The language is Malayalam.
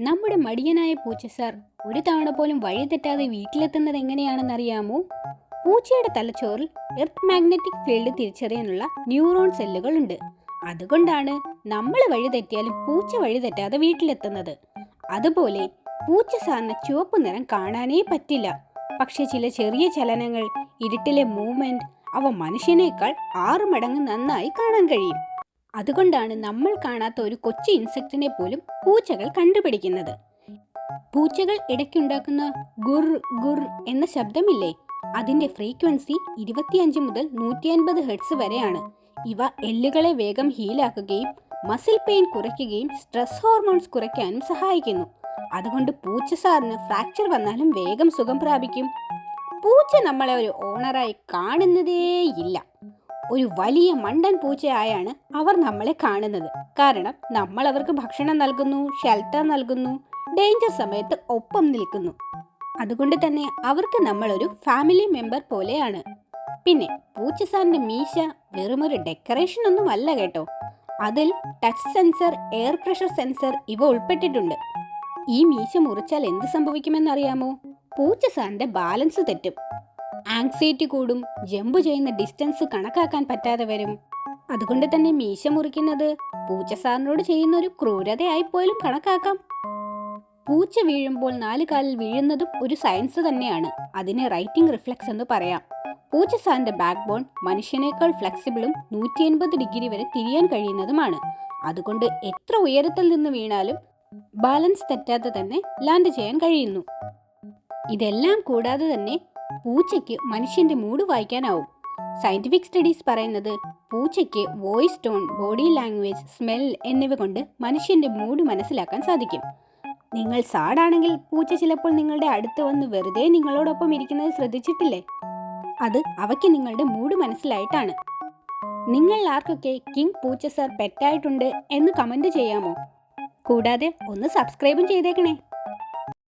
നമ്മുടെ മടിയനായ പൂച്ച സാർ ഒരു തവണ പോലും വഴി തെറ്റാതെ വീട്ടിലെത്തുന്നത് എങ്ങനെയാണെന്നറിയാമോ? പൂച്ചയുടെ തലച്ചോറിൽ എർത്ത് മാഗ്നറ്റിക് ഫീൽഡ് തിരിച്ചറിയാനുള്ള ന്യൂറോൺ സെല്ലുകൾ ഉണ്ട്. അതുകൊണ്ടാണ് നമ്മൾ വഴി തെറ്റിയാലും പൂച്ച വഴി തെറ്റാതെ വീട്ടിലെത്തുന്നത്. അതുപോലെ പൂച്ച സാറിന് ചുവപ്പ് നിറം കാണാനേ പറ്റില്ല. പക്ഷെ ചില ചെറിയ ചലനങ്ങൾ ഇരുട്ടിലെ മൂവ്മെന്റ് അവ മനുഷ്യനേക്കാൾ ആറു മടങ്ങ് നന്നായി കാണാൻ കഴിയും. അതുകൊണ്ടാണ് നമ്മൾ കാണാത്ത ഒരു കൊച്ചു ഇൻസെക്റ്റിനെ പോലും പൂച്ചകൾ കണ്ടുപിടിക്കുന്നത്. പൂച്ചകൾ ഇടയ്ക്കുണ്ടാക്കുന്ന ഗുർ ഗുർ എന്ന ശബ്ദമില്ലേ? അതിന്റെ ഫ്രീക്വൻസി ഇരുപത്തിയഞ്ച് മുതൽ നൂറ്റി അൻപത് ഹെർട്സ് വരെയാണ്. ഇവ എല്ലുകളെ വേഗം ഹീലാക്കുകയും മസിൽ പെയിൻ കുറയ്ക്കുകയും സ്ട്രെസ് ഹോർമോൺസ് കുറയ്ക്കാനും സഹായിക്കുന്നു. അതുകൊണ്ട് പൂച്ച സാറിന് ഫ്രാക്ചർ വന്നാലും വേഗം സുഖം പ്രാപിക്കും. പൂച്ച നമ്മളെ ഒരു ഓണറായി കാണുന്നതേയില്ല. ഒരു വലിയ മണ്ടൻ പൂച്ചയായാണ് അവർ നമ്മളെ കാണുന്നത്. കാരണം നമ്മൾ അവർക്ക് ഭക്ഷണം നൽകുന്നു ഷെൽട്ടർ നൽകുന്നു ഡേഞ്ചർ സമയത്ത് ഒപ്പം നിൽക്കുന്നു. അതുകൊണ്ട് തന്നെ അവർക്ക് നമ്മളൊരു ഫാമിലി മെമ്പർ പോലെയാണ്. പിന്നെ പൂച്ചസാറിന്റെ മീശ വെറുമൊരു ഡെക്കറേഷൻ ഒന്നും അല്ല കേട്ടോ. അതിൽ touch sensor air pressure sensor ഇവ ഉൾപ്പെട്ടിട്ടുണ്ട്. ഈ മീശ മുറിച്ചാൽ എന്ത് സംഭവിക്കുമെന്നറിയാമോ പൂച്ചസാറിന്റെ ബാലൻസ് തെറ്റും. ആങ്സൈറ്റി കൂടും ജമ്പ് ചെയ്യുന്ന ഡിസ്റ്റൻസ് കണക്കാക്കാൻ പറ്റാതെ വരും. അതുകൊണ്ട് തന്നെ മീശ മുറിക്കുന്നത് പൂച്ച സാറിനോട് ചെയ്യുന്ന ഒരു ക്രൂരതയായി പോലും കണക്കാക്കാം. പൂച്ച വീഴുമ്പോൾ നാല് കാലിൽ വീഴുന്നതും ഒരു സയൻസ് തന്നെയാണ്. അതിനെ റൈറ്റിംഗ് റിഫ്ലക്സ് എന്ന് പറയാം. പൂച്ച സാറിന്റെ ബാക്ക് ബോൺ മനുഷ്യനേക്കാൾ ഫ്ലെക്സിബിളും നൂറ്റി എൺപത് ഡിഗ്രി വരെ തിരിയാൻ കഴിയുന്നതുമാണ്. അതുകൊണ്ട് എത്ര ഉയരത്തിൽ നിന്ന് വീണാലും ബാലൻസ് തെറ്റാതെ തന്നെ ലാൻഡ് ചെയ്യാൻ കഴിയുന്നു. ഇതെല്ലാം കൂടാതെ തന്നെ പൂച്ചയ്ക്ക് മനുഷ്യന്റെ മൂഡ് വായിക്കാനാവും. സയന്റിഫിക് സ്റ്റഡീസ് പറയുന്നത് പൂച്ചയ്ക്ക് voice tone body language smell എന്നിവ കൊണ്ട് മനുഷ്യന്റെ മൂഡ് മനസ്സിലാക്കാൻ സാധിക്കും. നിങ്ങൾ സാഡാണെങ്കിൽ പൂച്ച ചിലപ്പോൾ നിങ്ങളുടെ അടുത്ത് വന്ന് വെറുതെ നിങ്ങളോടൊപ്പം ഇരിക്കുന്നത് ശ്രദ്ധിച്ചിട്ടില്ലേ? അത് അവയ്ക്ക് നിങ്ങളുടെ മൂഡ് മനസ്സിലായിട്ടാണ്. നിങ്ങൾ ആർക്കൊക്കെ കിങ് പൂച്ച സാർ പെറ്റായിട്ടുണ്ട് എന്ന് കമന്റ് ചെയ്യാമോ? കൂടാതെ ഒന്ന് സബ്സ്ക്രൈബും ചെയ്തേക്കണേ.